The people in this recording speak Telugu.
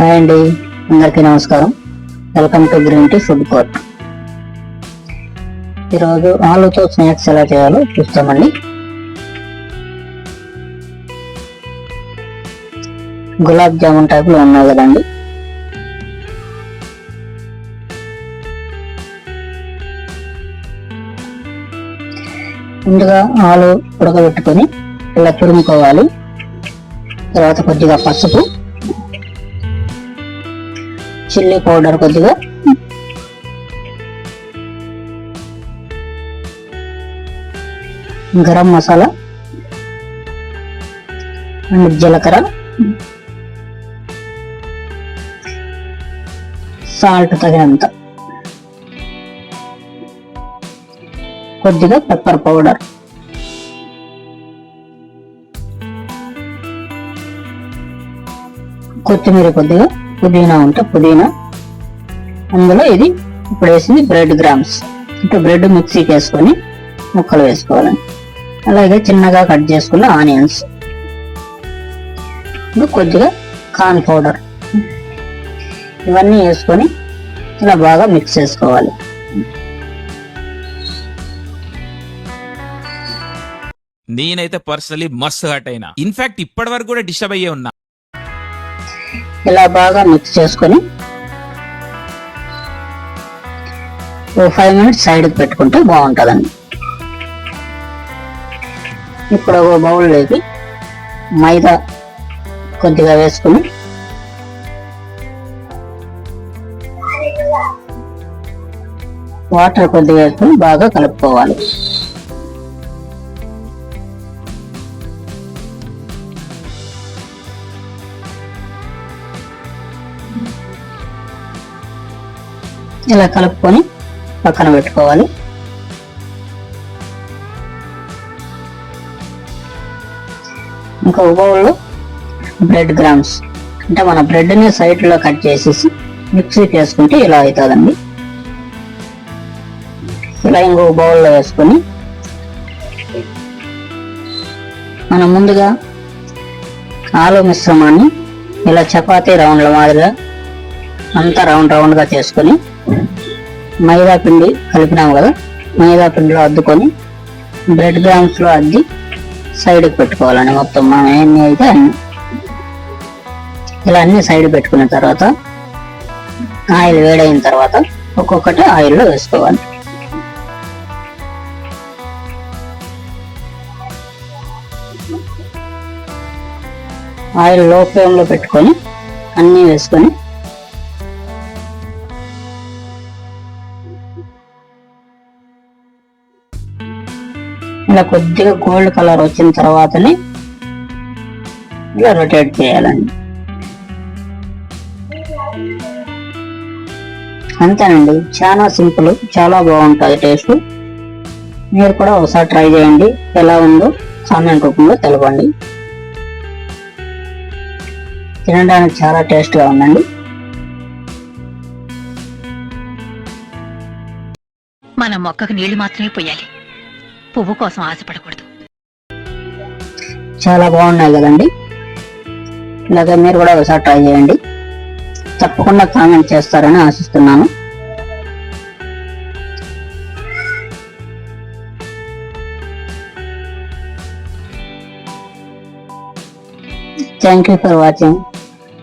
హాయ్ అండి. అందరికీ నమస్కారం. Welcome to green tea food court. ఈరోజు ఆలుతో స్నాక్స్ ఎలా చేయాలో చూస్తామండి. గులాబ్ జామున్ టైప్లో ఉన్నాయి కదండి. ముందుగా ఆలు ఉడకబెట్టుకొని ఇలా తురుముకోవాలి. తర్వాత కొద్దిగా పసుపు. చిల్లీ పౌడర్ కొద్దిగా. గరం మసాలా. అండ్ జీలకర్ర. సాల్ట్ తగినంత. కొద్దిగా పెప్పర్ పౌడర్. కొత్తిమీర కొద్దిగా పుదీనా ఉంటే పుదీనా. అందులో ఇది ఇప్పుడు వేసింది బ్రెడ్ గ్రామ్స్. అంటే బ్రెడ్ మిక్సీకి వేసుకొని ముక్కలు వేసుకోవాలండి అలాగే చిన్నగా కట్ చేసుకున్న ఆనియన్స్. ఇప్పుడు కొద్దిగా కార్న్ పౌడర్. ఇవన్నీ వేసుకొని ఇలా బాగా మిక్స్ చేసుకోవాలి. నేనైతే పర్సనలీ మస్తు హర్ట్ అయినా. ఇన్ఫాక్ట్ ఇప్పటి వరకు కూడా డిస్టర్బ్ అయ్యే ఉన్నా. ఇలా బాగా మిక్స్ చేసుకొని ఓ ఫైవ్ మినిట్స్ సైడ్కి పెట్టుకుంటే బాగుంటుందండి. ఇప్పుడు ఒక బౌల్లోకి మైదా కొద్దిగా వేసుకుని వాటర్ కొద్దిగా వేసుకుని బాగా కలుపుకోవాలి. ఇలా కలుపుకొని పక్కన పెట్టుకోవాలి. ఇంకా బౌల్లో బ్రెడ్ గ్రామ్స్. అంటే మన బ్రెడ్ని సైడ్లో కట్ చేసేసి మిక్సీకి వేసుకుంటే ఇలా అవుతుందండి. ఇలా ఇంకో బౌల్లో వేసుకొని మనం ముందుగా ఆలు మిశ్రమాన్ని ఇలా చపాతీ రౌండ్ల మాదిరిగా అంతా రౌండ్ రౌండ్గా చేసుకొని మైదా పిండి కలిపినాం కదా మైదా పిండిలో అద్దుకొని బ్రెడ్ గ్రామ్స్లో అద్ది సైడ్కి పెట్టుకోవాలండి మొత్తం. మనం ఎన్ని అయితే అన్ని ఇలా అన్ని సైడ్ పెట్టుకున్న తర్వాత ఆయిల్ వేడైన తర్వాత ఒక్కొక్కటి ఆయిల్లో వేసుకోవాలి. ఆయిల్లో ఫ్లేమ్లో పెట్టుకొని అన్నీ వేసుకొని. ఇలా కొద్దిగా గోల్డ్ కలర్ వచ్చిన తర్వాతనే ఇలా రొటేట్ చేయాలండి. అంతేనండి చాలా సింపుల్ చాలా బాగుంటుంది టేస్ట్ మీరు కూడా ఒకసారి ట్రై చేయండి ఎలా ఉందో కామెంట్ రూపంలో తెలపండి. తినడానికి చాలా టేస్ట్గా ఉందండి. మన మొక్కకు నీళ్ళు మాత్రమే పోయాలి. పువ్వు కోసం ఆశపడకూడదు. చాలా బాగున్నాయి కదండి. ఇలాగే మీరు కూడా ఒకసారి ట్రై చేయండి. తప్పకుండా కామెంట్ చేస్తారని ఆశిస్తున్నాను. Thank you for watching